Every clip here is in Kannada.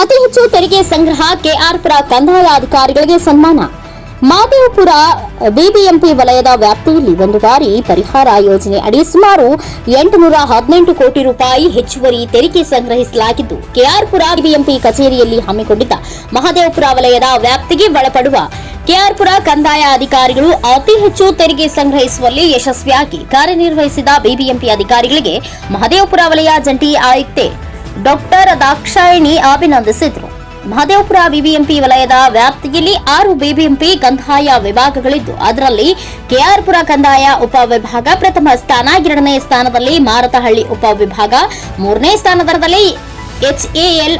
ಅತಿ ಹೆಚ್ಚು ತೆರಿಗೆ ಸಂಗ್ರಹ ಕೆಆರ್ಪುರ ಕಂದಾಯ ಅಧಿಕಾರಿಗಳಿಗೆ ಸನ್ಮಾನ. ಮಾದೇವಪುರ ಬಿಬಿಎಂಪಿ ವಲಯದ ವ್ಯಾಪ್ತಿಯಲ್ಲಿ ಒಂದು ಬಾರಿ ಪರಿಹಾರ ಯೋಜನೆ ಅಡಿ ಸುಮಾರು ಎಂಟುನೂರ ಹದಿನೆಂಟು ಕೋಟಿ ರೂಪಾಯಿ ಹೆಚ್ಚುವರಿ ತೆರಿಗೆ ಸಂಗ್ರಹಿಸಲಾಗಿದ್ದು ಕೆಆರ್ಪುರ ಬಿಬಿಎಂಪಿ ಕಚೇರಿಯಲ್ಲಿ ಹಮ್ಮಿಕೊಂಡಿದ್ದ ಮಹದೇವಪುರ ವಲಯದ ವ್ಯಾಪ್ತಿಗೆ ಒಳಪಡುವ ಕೆಆರ್ಪುರ ಕಂದಾಯ ಅಧಿಕಾರಿಗಳು ಅತಿ ಹೆಚ್ಚು ತೆರಿಗೆ ಸಂಗ್ರಹಿಸುವಲ್ಲಿ ಯಶಸ್ವಿಯಾಗಿ ಕಾರ್ಯನಿರ್ವಹಿಸಿದ ಬಿಬಿಎಂಪಿ ಅಧಿಕಾರಿಗಳಿಗೆ ಮಹದೇವಪುರ ವಲಯ ಜಂಟಿ ಆಯುಕ್ತೆ ಡಾಕ್ಟರ್ ದಾಕ್ಷಾಯಿಣಿ ಅಭಿನಂದಿಸಿದರು. ಮಹದೇವಪುರ ಬಿಬಿಎಂಪಿ ವಲಯದ ವ್ಯಾಪ್ತಿಯಲ್ಲಿ ಆರು ಬಿಬಿಎಂಪಿ ಕಂದಾಯ ವಿಭಾಗಗಳಿದ್ದು, ಅದರಲ್ಲಿ ಕೆಆರ್ಪುರ ಕಂದಾಯ ಉಪವಿಭಾಗ ಪ್ರಥಮ ಸ್ಥಾನ, ಎರಡನೇ ಸ್ಥಾನದಲ್ಲಿ ಮಾರತಹಳ್ಳಿ ಉಪವಿಭಾಗ, ಮೂರನೇ ಸ್ಥಾನದಲ್ಲಿ ಎಚ್ಎಎಲ್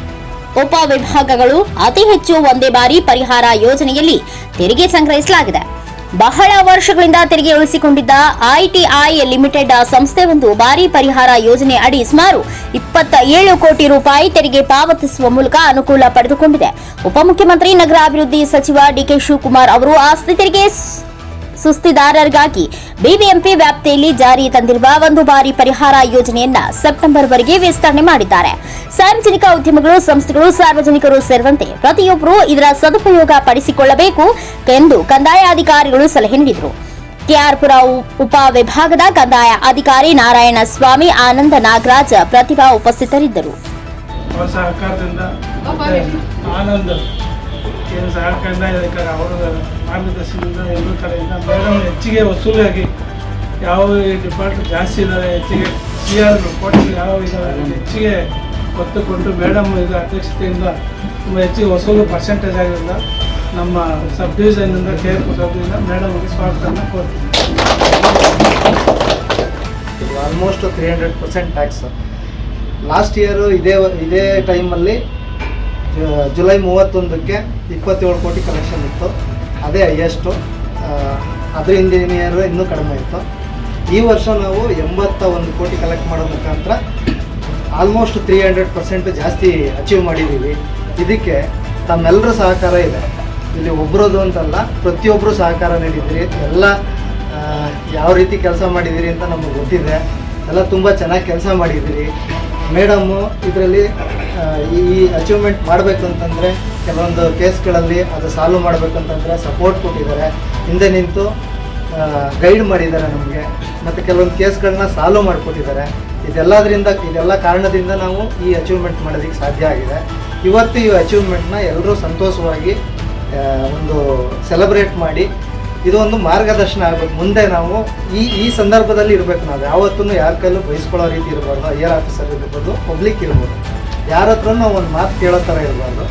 ಉಪವಿಭಾಗಗಳು ಅತಿ ಹೆಚ್ಚು ಒಂದೇ ಬಾರಿ ಪರಿಹಾರ ಯೋಜನೆಯಲ್ಲಿ ತೆರಿಗೆ ಸಂಗ್ರಹಿಸಲಾಗಿದೆ. ಬಹಳ ವರ್ಷಗಳಿಂದ ತೆರಿಗೆ ಉಳಿಸಿಕೊಂಡಿದ್ದ ಐಟಿಐ ಲಿಮಿಟೆಡ್ ಸಂಸ್ಥೆ ಒಂದು ಭಾರಿ ಪರಿಹಾರ ಯೋಜನೆ ಅಡಿ ಸುಮಾರು ಇಪ್ಪತ್ತ ಏಳು ಕೋಟಿ ರೂಪಾಯಿ ತೆರಿಗೆ ಪಾವತಿಸುವ ಮೂಲಕ ಅನುಕೂಲ ಪಡೆದುಕೊಂಡಿದೆ. ಉಪಮುಖ್ಯಮಂತ್ರಿ ನಗರಾಭಿವೃದ್ಧಿ ಸಚಿವ ಡಿಕೆ ಶಿವಕುಮಾರ್ ಅವರು ಆಸ್ತಿ ತೆರಿಗೆ ಸುಸ್ತಿದಾರರಿಗಾಗಿ ಬಿಬಿಎಂಪಿ ವ್ಯಾಪ್ತಿಯಲ್ಲಿ ಜಾರಿ ತಂದಿರುವ ಒಂದು ಬಾರಿ ಪರಿಹಾರ ಯೋಜನೆಯನ್ನ ಸೆಪ್ಟೆಂಬರ್ ವರೆಗೆ ವಿಸ್ತರಣೆ ಮಾಡಿದ್ದಾರೆ. ಸಾರ್ವಜನಿಕ ಉದ್ಯಮಗಳು ಸಂಸ್ಥೆಗಳು ಸಾರ್ವಜನಿಕರು ಸೇರಿದಂತೆ ಪ್ರತಿಯೊಬ್ಬರು ಇದರ ಸದುಪಯೋಗ ಪಡಿಸಿಕೊಳ್ಳಬೇಕು ಎಂದು ಕಂದಾಯ ಅಧಿಕಾರಿಗಳು ಸಲಹೆ ನೀಡಿದರು. ಕೆಆರ್ಪುರ ಉಪ ವಿಭಾಗದ ಕಂದಾಯ ಅಧಿಕಾರಿ ನಾರಾಯಣ ಸ್ವಾಮಿ ಆನಂದ ನಾಗರಾಜ್ ಪ್ರತಿಭಾ ಉಪಸ್ಥಿತರಿದ್ದರು. ಏನು ಸಹಕಾರದಿಂದ ಇದಕ್ಕೆ ಅವರ ಮಾರ್ಗದರ್ಶನದಿಂದ ಎಲ್ಲರೂ ಕಡೆಯಿಂದ ಮೇಡಮ್ ಹೆಚ್ಚಿಗೆ ವಸೂಲಾಗಿ ಯಾವ ಡಿಪಾರ್ಟ್ಮೆಂಟ್ ಜಾಸ್ತಿ ಇದ್ದಾರೆ, ಹೆಚ್ಚಿಗೆ ಸಿ ಆರ್ ಕೋಟಿಗಳು ಯಾವ ಇದ್ದಾರೆ ಹೆಚ್ಚಿಗೆ ಒತ್ತು ಕೊಟ್ಟು ಮೇಡಮ್ ಇದು ಅಧ್ಯಕ್ಷತೆಯಿಂದ ತುಂಬ ಹೆಚ್ಚಿಗೆ ವಸೂಲು ಪರ್ಸೆಂಟೇಜ್ ಆಗಿರೋದ್ರಿಂದ ನಮ್ಮ ಸಬ್ ಡಿವಿಷನ್ನಿಂದ ಕೆ ಡಿವಿಷನ್ ಮೇಡಮ್ಗೆ ಕೋರ್ತೀನಿ. Almost three hundred percent tax last year ಇದೇ ಇದೇ ಟೈಮಲ್ಲಿ ಜುಲೈ ಮೂವತ್ತೊಂದಕ್ಕೆ ಇಪ್ಪತ್ತೇಳು ಕೋಟಿ ಕಲೆಕ್ಷನ್ ಇತ್ತು. ಅದೇ ಹೈಯೆಸ್ಟು ಅದ್ರ ಹಿಂದಿನ ಇಯರ್ ಇನ್ನೂ ಕಡಿಮೆ ಇತ್ತು. ಈ ವರ್ಷ ನಾವು ಎಂಬತ್ತ ಒಂದು ಕೋಟಿ ಕಲೆಕ್ಟ್ ಮಾಡೋ ಮುಖಾಂತರ ಆಲ್ಮೋಸ್ಟ್ ತ್ರೀ ಹಂಡ್ರೆಡ್ ಪರ್ಸೆಂಟ್ ಜಾಸ್ತಿ ಅಚೀವ್ ಮಾಡಿದ್ದೀವಿ. ಇದಕ್ಕೆ ತಮ್ಮೆಲ್ಲರ ಸಹಕಾರ ಇದೆ. ಇಲ್ಲಿ ಒಬ್ಬರದು ಅಂತಲ್ಲ ಪ್ರತಿಯೊಬ್ಬರು ಸಹಕಾರ ನೀಡಿದ್ದೀರಿ. ಎಲ್ಲ ಯಾವ ರೀತಿ ಕೆಲಸ ಮಾಡಿದ್ದೀರಿ ಅಂತ ನಮಗೆ ಗೊತ್ತಿದೆ. ಎಲ್ಲ ತುಂಬ ಚೆನ್ನಾಗಿ ಕೆಲಸ ಮಾಡಿದ್ದೀರಿ. ಮೇಡಮ್ಮು ಇದರಲ್ಲಿ ಈ ಅಚೀವ್ಮೆಂಟ್ ಮಾಡಬೇಕು ಅಂತಂದರೆ ಕೆಲವೊಂದು ಕೇಸ್ಗಳಲ್ಲಿ ಅದು ಸಾಲ್ವ್ ಮಾಡಬೇಕಂತಂದರೆ ಸಪೋರ್ಟ್ ಕೊಟ್ಟಿದ್ದಾರೆ. ಹಿಂದೆ ನಿಂತು ಗೈಡ್ ಮಾಡಿದ್ದಾರೆ ನಮಗೆ. ಮತ್ತು ಕೆಲವೊಂದು ಕೇಸ್ಗಳನ್ನ ಸಾಲ್ವ್ ಮಾಡಿಕೊಟ್ಟಿದ್ದಾರೆ. ಇದೆಲ್ಲದರಿಂದ, ಇದೆಲ್ಲ ಕಾರಣದಿಂದ ನಾವು ಈ ಅಚೀವ್ಮೆಂಟ್ ಮಾಡೋದಕ್ಕೆ ಸಾಧ್ಯ ಆಗಿದೆ. ಇವತ್ತು ಈ ಅಚೀವ್ಮೆಂಟ್ನ ಎಲ್ಲರೂ ಸಂತೋಷವಾಗಿ ಒಂದು ಸೆಲೆಬ್ರೇಟ್ ಮಾಡಿ ಇದು ಒಂದು ಮಾರ್ಗದರ್ಶನ ಆಗಬೇಕು. ಮುಂದೆ ನಾವು ಈ ಈ ಸಂದರ್ಭದಲ್ಲಿ ಇರಬೇಕು ನಾವು. ಯಾವತ್ತೂ ಯಾರ ಕೈಲೂ ಬಯಸ್ಕೊಳ್ಳೋ ರೀತಿ ಇರಬಾರ್ದು. ಆರ್ ಆಫೀಸರ್ ಇರ್ಬೋದು ಪಬ್ಲಿಕ್ ಇರ್ಬೋದು. ಯಾರ ಹತ್ರ ನಾವು ಒಂದು ಮಾತು ಕೇಳೋ ಥರ ಇರಬಾರ್ದು.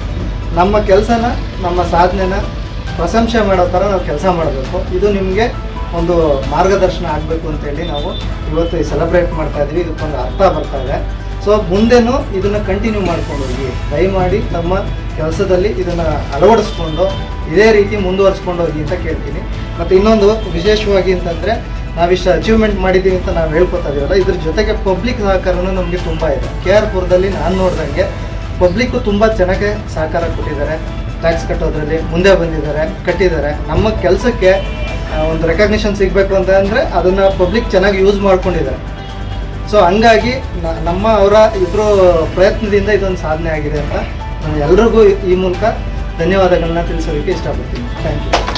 ನಮ್ಮ ಕೆಲಸನ, ನಮ್ಮ ಸಾಧನೆನ ಪ್ರಶಂಸೆ ಮಾಡೋ ಥರ ನಾವು ಕೆಲಸ ಮಾಡಬೇಕು. ಇದು ನಿಮಗೆ ಒಂದು ಮಾರ್ಗದರ್ಶನ ಆಗಬೇಕು ಅಂತೇಳಿ ನಾವು ಇವತ್ತು ಸೆಲೆಬ್ರೇಟ್ ಮಾಡ್ತಾ ಇದ್ದೀವಿ ಇದಕ್ಕೊಂದು ಅರ್ಥ ಬರ್ತಾ ಇದೆ. ಸೊ ಮುಂದೆನೂ ಇದನ್ನು ಕಂಟಿನ್ಯೂ ಮಾಡ್ಕೊಂಡು ಹೋಗಿ. ಮಾಡಿ ತಮ್ಮ ಕೆಲಸದಲ್ಲಿ ಇದನ್ನು ಅಳವಡಿಸ್ಕೊಂಡು, ಇದೇ ರೀತಿ ಮುಂದುವರಿಸ್ಕೊಂಡು ಹೋಗಿ ಅಂತ ಕೇಳ್ತೀನಿ. ಮತ್ತು ಇನ್ನೊಂದು ವಿಶೇಷವಾಗಿ ಅಂತಂದರೆ ನಾವಿಷ್ಟು ಅಚೀವ್ಮೆಂಟ್ ಮಾಡಿದ್ದೀವಿ ಅಂತ ನಾವು ಹೇಳ್ಕೊತಾ ಇದೀವಲ್ಲ, ಇದ್ರ ಜೊತೆಗೆ ಪಬ್ಲಿಕ್ ಸಹಕಾರನೂ ನಮಗೆ ತುಂಬ ಇದೆ. ಕೆ ಆರ್ ಪುರದಲ್ಲಿ ನಾನು ನೋಡ್ದಂಗೆ ಪಬ್ಲಿಕ್ಕು ತುಂಬ ಚೆನ್ನಾಗಿ ಸಹಕಾರ ಕೊಟ್ಟಿದ್ದಾರೆ. ಟ್ಯಾಕ್ಸ್ ಕಟ್ಟೋದ್ರಲ್ಲಿ ಮುಂದೆ ಬಂದಿದ್ದಾರೆ, ಕಟ್ಟಿದ್ದಾರೆ. ನಮ್ಮ ಕೆಲಸಕ್ಕೆ ಒಂದು ರೆಕಗ್ನಿಷನ್ ಸಿಗಬೇಕು ಅಂತ ಅಂದರೆ ಅದನ್ನು ಪಬ್ಲಿಕ್ ಚೆನ್ನಾಗಿ ಯೂಸ್ ಮಾಡ್ಕೊಂಡಿದ್ದಾರೆ. ಸೊ ಹಂಗಾಗಿ ನಮ್ಮ ಅವರ ಇಬ್ಬರು ಪ್ರಯತ್ನದಿಂದ ಇದೊಂದು ಸಾಧನೆ ಆಗಿದೆ ಅಂತ ನಾನು ಎಲ್ರಿಗೂ ಈ ಮೂಲಕ ಧನ್ಯವಾದಗಳನ್ನ ತಿಳಿಸೋದಕ್ಕೆ ಇಷ್ಟಪಡ್ತೀನಿ. Thank you